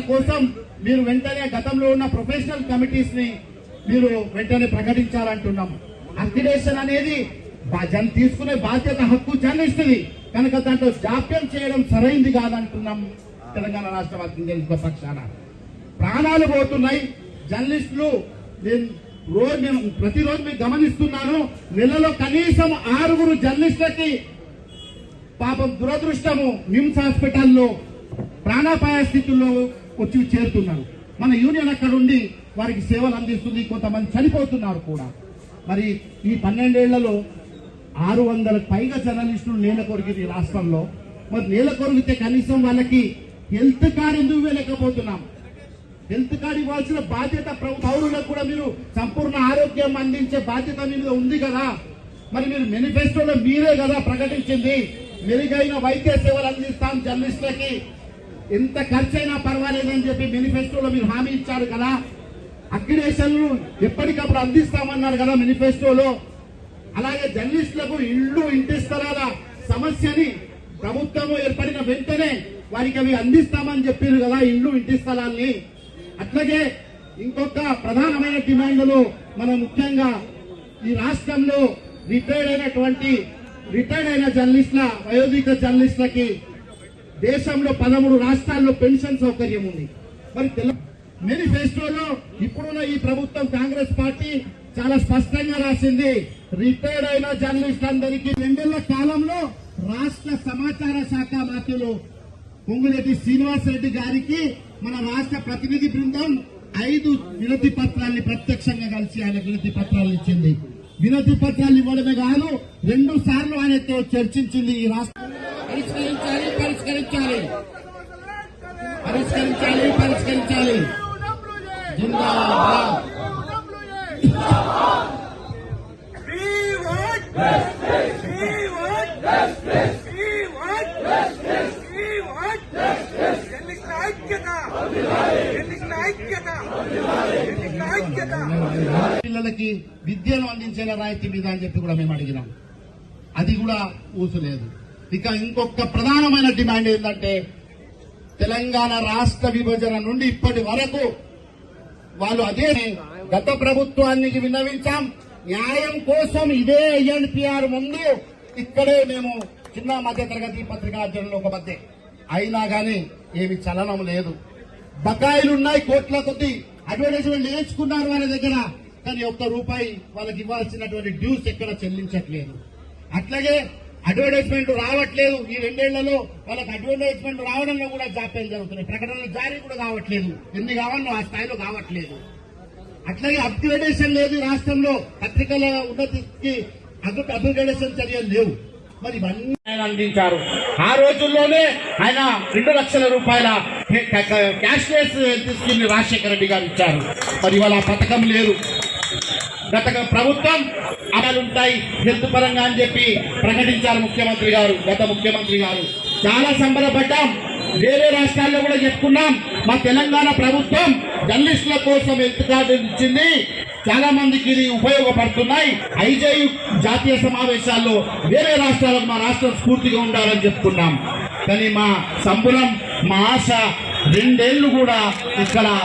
కోసం మీరు వెంటనే గతంలో ఉన్న ప్రొఫెషనల్ కమిటీస్ని మీరు వెంటనే ప్రకటించాలంటున్నాం. అక్రిడేషన్ అనేది బా- జన్ తీసుకునే బాధ్యత హక్కు జర్నలిస్టుది. కనుక దాంట్లో జాప్యం చేయడం సరైంది కాదంటున్నాం తెలంగాణ రాష్ట్ర వర్గ పక్షాన. ప్రాణాలు పోతున్నాయి. జర్నలిస్టులు నేను రోజు నేను ప్రతిరోజు మీకు గమనిస్తున్నాను నెలలో కనీసం ఆరుగురు జర్నలిస్టులకి పాపం దురదృష్టము నిమ్స్ హాస్పిటల్లో ప్రాణాపాయ స్థితుల్లో వచ్చి చేరుతున్నారు. మన యూనియన్ అక్కడ ఉండి వారికి సేవలు అందిస్తుంది కొంతమంది చనిపోతున్నారు కూడా. మరి ఈ పన్నెండేళ్ళలో ఆరు వందల పైగా జర్నలిస్టులు నేల కొరిగింది ఈ రాష్ట్రంలో. మరి నేల కొరిగితే కనీసం వాళ్ళకి హెల్త్ కార్డు ఎందుకు ఇవ్వలేకపోతున్నాం? హెల్త్ కార్డు ఇవ్వాల్సిన బాధ్యత పౌరులకు కూడా మీరు సంపూర్ణ ఆరోగ్యం అందించే బాధ్యత మీద ఉంది కదా. మరి మీరు మేనిఫెస్టోలో మీరే కదా ప్రకటించింది. మెరుగైన వైద్య సేవలు అందిస్తాం జర్నలిస్టులకి. ఎంత ఖర్చైనా పర్వాలేదని చెప్పి మేనిఫెస్టోలో మీరు హామీ ఇచ్చారు కదా. అక్రిడేషన్లు ఎప్పటికప్పుడు అందిస్తామన్నారు కదా మేనిఫెస్టోలో అలాగే జర్నలిస్టులకు ఇళ్ళు ఇంటి స్థలాల సమస్యని ప్రభుత్వం ఏర్పడిన వెంటనే వారికి అవి అందిస్తామని చెప్పారు కదా ఇళ్ళు ఇంటి స్థలాల్ని. అట్లాగే ఇంకొక ప్రధానమైన డిమాండ్లు మనం ముఖ్యంగా ఈ రాష్ట్రంలో రిటైర్డ్ అయినటువంటి రిటైర్డ్ అయిన జర్నలిస్టుల వయోధిక జర్నలిస్టులకి దేశంలో పదమూడు రాష్ట్రాల్లో పెన్షన్ సౌకర్యం ఉంది. మరి తెల మేనిఫెస్టోలో ఇప్పుడున్న ఈ ప్రభుత్వం కాంగ్రెస్ పార్టీ చాలా స్పష్టంగా రాసింది. రిటైర్డ్ అయిన జర్నలిస్ట్ అందరికీ రెండేళ్ళ కాలంలో రాష్ట్ర సమాచార శాఖ మంత్రులు పొంగులేటి శ్రీనివాస్ రెడ్డి గారికి మన రాష్ట్ర ప్రతినిధి బృందం ఐదు వినతి పత్రాల్ని ప్రత్యక్షంగా కలిసి ఆయన వినతి పత్రాలు ఇచ్చింది. వినతి పత్రాలు ఇవ్వడమే కాదు రెండు సార్లు ఆయనతో చర్చించింది ఈ రాష్ట్ర పరిష్కరించాలి పరిష్కరించాలి. పరిష్కరించాలి పరిష్కరించాలి. జిందాబాద్. పిల్లలకి విద్యను అందించేలా రాయితీ మీద అని చెప్పి కూడా మేము అడిగినాం. అది కూడా ఊసలేదు ఇక ఇంకొక ప్రధానమైన డిమాండ్ ఏంటంటే తెలంగాణ రాష్ట్ర విభజన నుండి ఇప్పటి వరకు వాళ్ళు అదే గత ప్రభుత్వానికి విన్నవించాం. న్యాయం కోసం ఇదే ఎన్పిఆర్ ముందు ఇక్కడే మేము చిన్న మధ్య తరగతి పత్రికార్జనలో ఒక మధ్య అయినా కానీ ఏమి చలనం లేదు. బకాయిలు ఉన్నాయి కోట్ల కొద్ది. అడ్వర్టైజ్మెంట్ నేర్చుకున్నారు వాళ్ళ దగ్గర. కానీ ఒక్క రూపాయి వాళ్ళకి ఇవ్వాల్సినటువంటి డ్యూస్ ఎక్కడ చెల్లించట్లేదు. అట్లాగే అడ్వర్టైజ్మెంట్ రావట్లేదు. ఈ రెండేళ్ళలో వాళ్ళకి అడ్వర్టైజ్మెంట్ రావడంలో కూడా జాప్యం జరుగుతున్నాయి. ప్రకటనలు జారీ కూడా కావట్లేదు. ఎన్ని కావాలో ఆ స్థాయిలో కావట్లేదు. అట్లాగే అప్గ్రేడేషన్ లేదు రాష్ట్రంలో. పత్రికల ఉన్నతికి అప్గ్రేడేషన్ చర్యలు లేవు. మరి ఇవన్నీ ఆయన అందించారు. ఆ రోజుల్లోనే ఆయన రెండు లక్షల రూపాయల cashless scheme Rajasekhara Reddy గారు ఇచ్చారు. మరి ఇవాళ ఆ పథకం లేదు. గత ప్రభుత్వం అమలుంటాయి హెల్త్ పరంగా అని చెప్పి ప్రకటించారు ముఖ్యమంత్రి గారు గత ముఖ్యమంత్రి గారు. చాలా సంబరపడ్డాం. వేరే రాష్ట్రాల్లో కూడా చెప్పుకున్నాం. మా తెలంగాణ ప్రభుత్వం జర్నలిస్టుల కోసం హెల్త్ కార్డు ఇచ్చింది. చాలా మందికి ఇది ఉపయోగపడుతున్నాయి. ఐజై జాతీయ సమావేశాల్లో వేరే రాష్ట్రాలకు మా రాష్ట్రం స్ఫూర్తిగా ఉండాలని చెప్పుకున్నాం. కానీ మా సంబురం మా ఆశ రెండేళ్ళు కూడా ఇక్కడ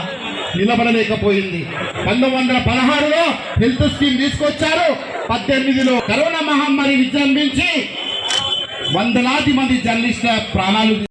నిలబడలేకపోయింది పంతొమ్మిది వందల పదహారులో హెల్త్ స్కీమ్ తీసుకొచ్చారు. పద్దెనిమిదిలో కరోనా మహమ్మారి విజృంభించి వందలాది మంది జర్నలిస్టుల ప్రాణాలు